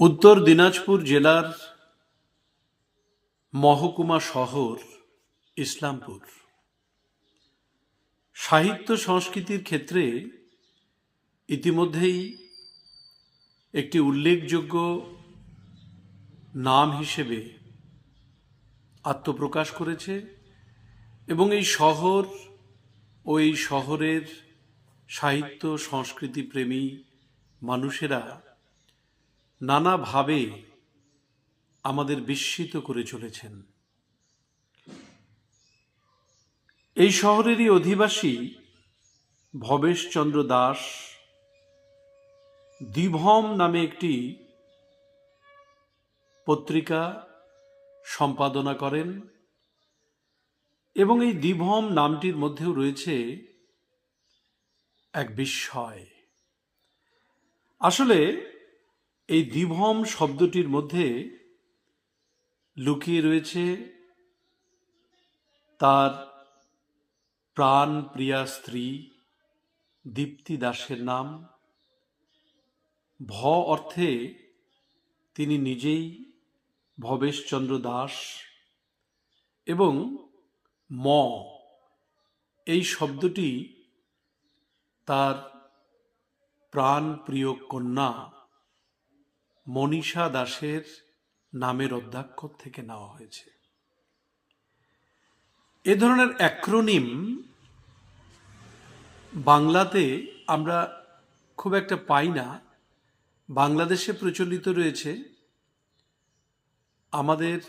উত্তর দিনাজপুর জেলার মহকুমা শহর, ইসলামপুর। সাহিত্য সংস্কৃতির ক্ষেত্রে ইতিমধ্যেই একটি উল্লেখযোগ্য নাম হিসেবে আত্মপ্রকাশ করেছে এবং এই শহর ও এই শহরের সাহিত্য সংস্কৃতি প্রেমী মানুষেরা নানাভাবে আমাদের বিস্মিত করে চলেছেন। এই শহরেরই অধিবাসী ভবেশচন্দ্র দাস দিভম নামে একটি পত্রিকা সম্পাদনা করেন এবং এই দিভম নামটির মধ্যেও রয়েছে এক বিস্ময়। আসলে এই দ্বিভম শব্দটির মধ্যে লুকিয়ে রয়েছে তার প্রাণ প্রিয়া স্ত্রী দীপ্তি দাসের নাম। ভ অর্থে তিনি নিজেই ভবেশচন্দ্র দাস এবং ম। এই শব্দটি তার প্রাণ প্রিয় কন্যা মনীষা দাসের নামের অধ্যাক্ষর থেকে নেওয়া হয়েছে। এ ধরনের অ্যাক্রোনিম বাংলাতে আমরা খুব একটা পাই না। বাংলাদেশে প্রচলিত রয়েছে। আমাদের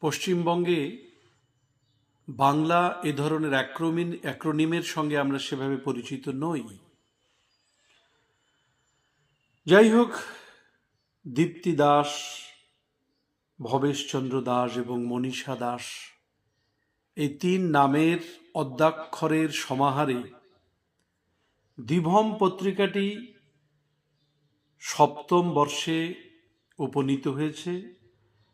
পশ্চিমবঙ্গে বাংলা এ ধরনের অ্যাক্রোমিন, অ্যাক্রোনিমের সঙ্গে আমরা সেভাবে পরিচিত নই। যাই হোক দীপ্তি দাস, ভবেশচন্দ্র দাস এবং মনীষা দাস, এই তিন নামের অদ্যাক্ষরের সমাহারে দ্বিভম পত্রিকাটি সপ্তম বর্ষে উপনীত হয়েছে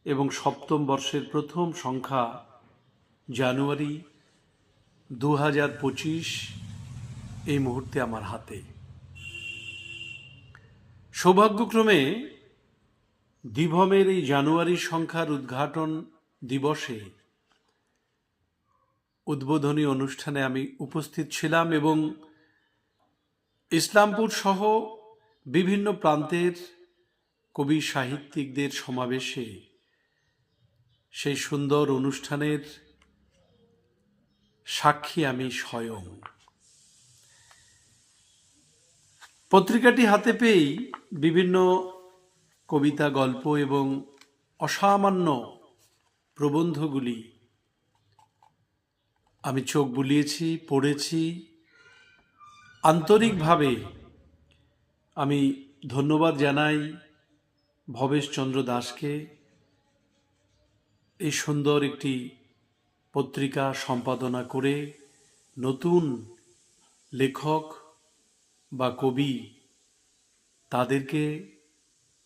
এবং সপ্তম বর্ষের প্রথম সংখ্যা জানুয়ারি দু হাজার পঁচিশ এই মুহূর্তে আমার হাতে। সৌভাগ্যক্রমে দ্বিভমের এই জানুয়ারি সংখ্যার উদ্ঘাটন দিবসে উদ্বোধনী অনুষ্ঠানে আমি উপস্থিত ছিলাম এবং ইসলামপুর সহ বিভিন্ন প্রান্তের কবি সাহিত্যিকদের সমাবেশে সেই সুন্দর অনুষ্ঠানের সাক্ষী আমি স্বয়ং। পত্রিকাটি হাতে পেয়েই বিভিন্ন কবিতা, গল্প এবং অসামান্য প্রবন্ধগুলি। আমি চোখ বুলিয়েছি, পড়েছি। আন্তরিকভাবে আমি ধন্যবাদ জানাই ভবেশচন্দ্র দাসকে। এই সুন্দর একটি পত্রিকা সম্পাদনা করে নতুন লেখক বা কবি তাদেরকে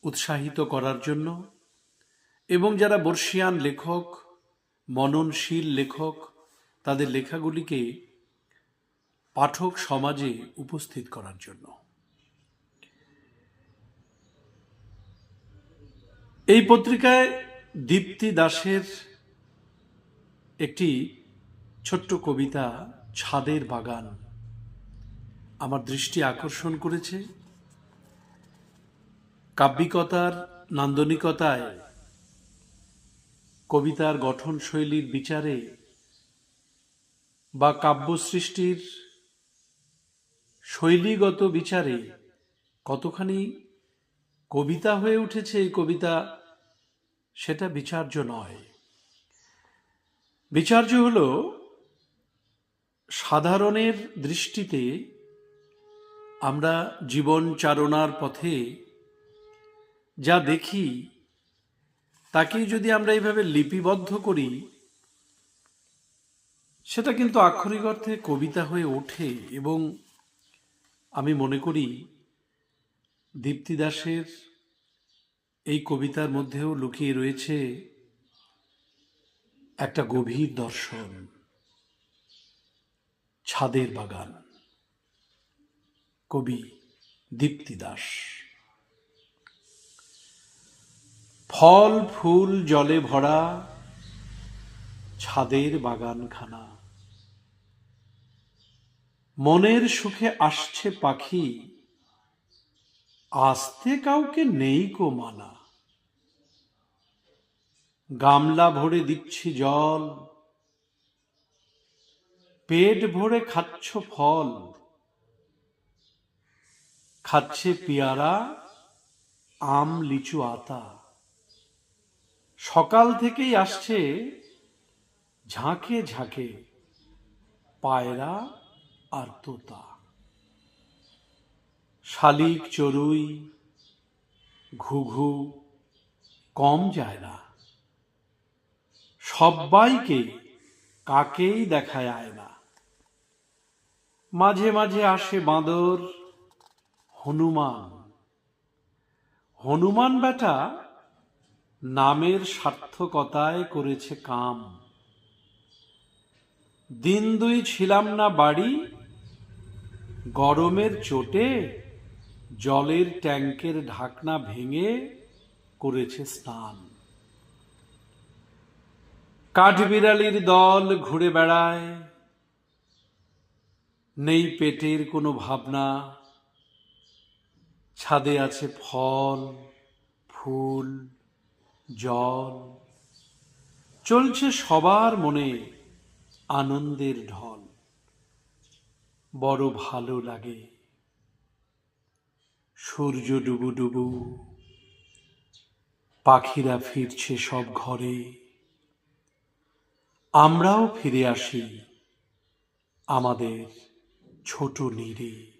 উৎসাহিত করার জন্য এবং যারা বর্ষিয়ান লেখক, মননশীল লেখক, তাদের লেখাগুলিকে পাঠক সমাজে উপস্থিত করার জন্য। এই পত্রিকায় দীপ্তি দাসের একটি ছোট্ট কবিতা, ছাদের বাগান, আমার দৃষ্টি আকর্ষণ করেছে। কাব্যিকতার নান্দনিকতায় কবিতার গঠনশৈলীর বিচারে বা কাব্য সৃষ্টির শৈলীগত বিচারে কতখানি কবিতা হয়ে উঠেছে এই কবিতা, সেটা বিচার্য নয়। বিচার্য হল সাধারণের দৃষ্টিতে আমরা জীবন চারণার পথে যা দেখি, তাকেই যদি আমরা এইভাবে লিপিবদ্ধ করি, সেটা কিন্তু আক্ষরিক অর্থে কবিতা হয়ে ওঠে এবং আমি মনে করি দীপ্তি দাসের এই কবিতার মধ্যেও লুকিয়ে রয়েছে একটা গভীর দর্শন, ছাদের বাগান। কবি দীপ্তি দাস। ফল ফুল জলে ভরা ছাদের বাগানখানা। মনের সুখে আসছে পাখি, আসতে কাউকে নেই কো মানা। গামলা ভরে দিচ্ছি জল, পেট ভরে খাচ্ছ ফল, খাচ্ছে পেয়ারা, আম লিচু আতা। সকাল থেকেই আসছে ঝাঁকে ঝাঁকে পায়রা আর তোতা। শালিক চড়ুই, ঘুঘু, কম যায় না। সবাইকে কাকেই দেখা যায় না মাঝে মাঝে আসে বাঁদর, হনুমান। হনুমান বেটা নামের সার্থকতায় করেছে কাম। দিন দুই ছিলাম না বাড়ি, গরমের চোটে জলের ট্যাঙ্কের ঢাকনা ভেঙে করেছে স্নান। কাঠবিড়ালির দল ঘুরে বেড়ায়, নেই পেটের কোনো ভাবনা। ছাদে আছে ফল, ফুল জল। চলছে সবার মনে আনন্দের ঢল। বড় ভালো লাগে। সূর্য ডুবু ডুবু। পাখিরা ফিরছে সব ঘরে। আমরাও ফিরে আসি আমাদের ছোট নীড়ে।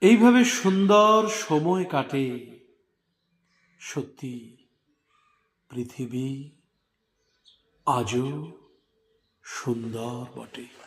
এইভাবে সুন্দর সময় কাটে সত্যি। পৃথিবী আজও সুন্দর বটে।